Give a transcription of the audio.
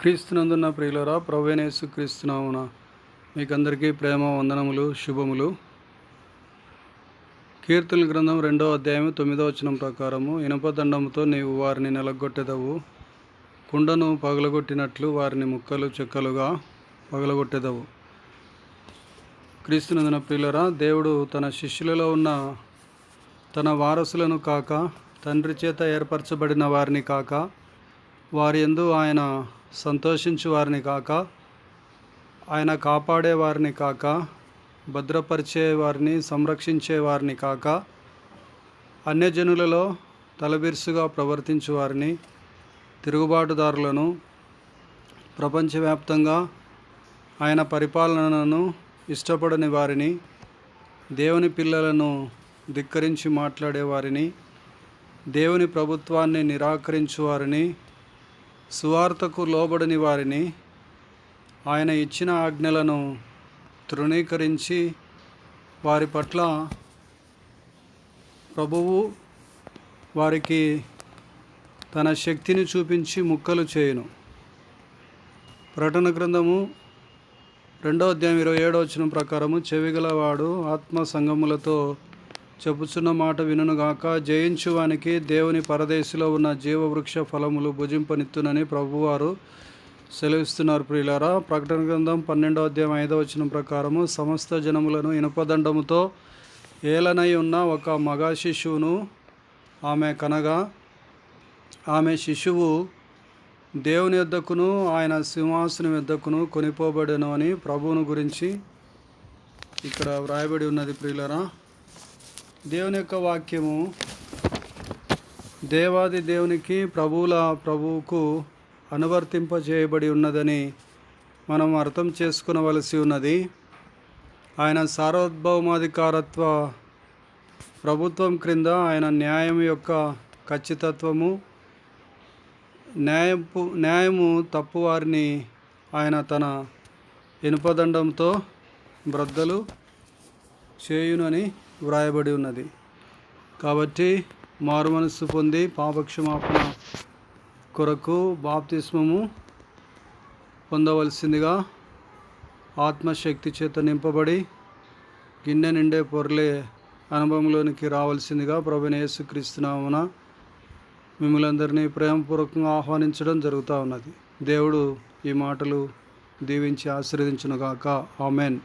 క్రీస్తునందున్న ప్రియులరా ప్రవేణేసు క్రీస్తునామున మీకందరికీ ప్రేమ వందనములు శుభములు. కీర్తుల గ్రంథం రెండో అధ్యాయం తొమ్మిదవ వచనం ప్రకారము ఇనపదండముతో నీవు వారిని నెలగొట్టెదవు కుండను పగలగొట్టినట్లు వారిని ముక్కలు చెక్కలుగా పగలగొట్టెదవు. క్రీస్తునందున ప్రియులరా దేవుడు తన శిష్యులలో ఉన్న తన వారసులను కాక తండ్రి చేత ఏర్పరచబడిన వారిని కాక వారి ఎందు ఆయన సంతోషించు వారిని కాక ఆయన కాపాడే వారిని కాక భద్రపరిచే వారిని సంరక్షించే వారిని కాక అన్యజనులలో తలబిరుసుగా ప్రవర్తించు వారిని తిరుగుబాటుదారులను ప్రపంచవ్యాప్తంగా ఆయన పరిపాలనను ఇష్టపడని వారిని దేవుని పిల్లలను ధిక్కరించి మాట్లాడే వారిని దేవుని ప్రభుత్వాన్ని నిరాకరించు వారిని సువార్తకు లోబడని వారిని ఆయన ఇచ్చిన ఆజ్ఞలను తృణీకరించి వారి పట్ల ప్రభువు వారికి తన శక్తిని చూపించి ముక్కలు చేయును. ప్రకటన గ్రంథము రెండో అధ్యాయం ఇరవై ఏడో వచ్చిన ప్రకారము చెవిగలవాడు ఆత్మ సంగములతో చెప్పుచున్న మాట వినుగాక జయించువానికి దేవుని పరదేశిలో ఉన్న జీవవృక్ష ఫలములు భుజింపనిత్తునని ప్రభువారు సెలవిస్తున్నారు ప్రియులారా. ప్రకటన గ్రంథం పన్నెండో అధ్యాయం ఐదో వచ్చిన ప్రకారము సమస్త జనములను ఇనుపదండముతో ఏలనై ఉన్న ఒక మగ శిశువును ఆమె కనగా ఆమె శిశువు దేవుని యొద్దకును ఆయన సింహాసనం యొద్దకును కొనిపోబడను అని ప్రభువును గురించి ఇక్కడ వ్రాయబడి ఉన్నది ప్రియులరా. దేవుని యొక్క వాక్యము దేవాది దేవునికి ప్రభువుల ప్రభువుకు అనువర్తింపజేయబడి ఉన్నదని మనం అర్థం చేసుకునవలసి ఉన్నది. ఆయన సార్వభౌమాధికారత్వ ప్రభుత్వం క్రింద ఆయన న్యాయం యొక్క ఖచ్చితత్వము న్యాయపు న్యాయము తప్పు వారిని ఆయన తన ఇనుపదండంతో బ్రద్దలు చేయునని వ్రాయబడి ఉన్నది. కాబట్టి మారు మనస్సు పొంది పాపక్షమాపణ కొరకు బాప్తిస్మము పొందవలసిందిగా ఆత్మశక్తి చేత నింపబడి గిన్నె నిండే పొరలే అనుభవంలోనికి రావాల్సిందిగా ప్రభుని యేసుక్రీస్తునామున మిమ్మల్ని అందరినీ ప్రేమపూర్వకంగా ఆహ్వానించడం జరుగుతూ ఉన్నది. దేవుడు ఈ మాటలు దీవించి ఆశీర్వదించునుగాక. ఆమెన్.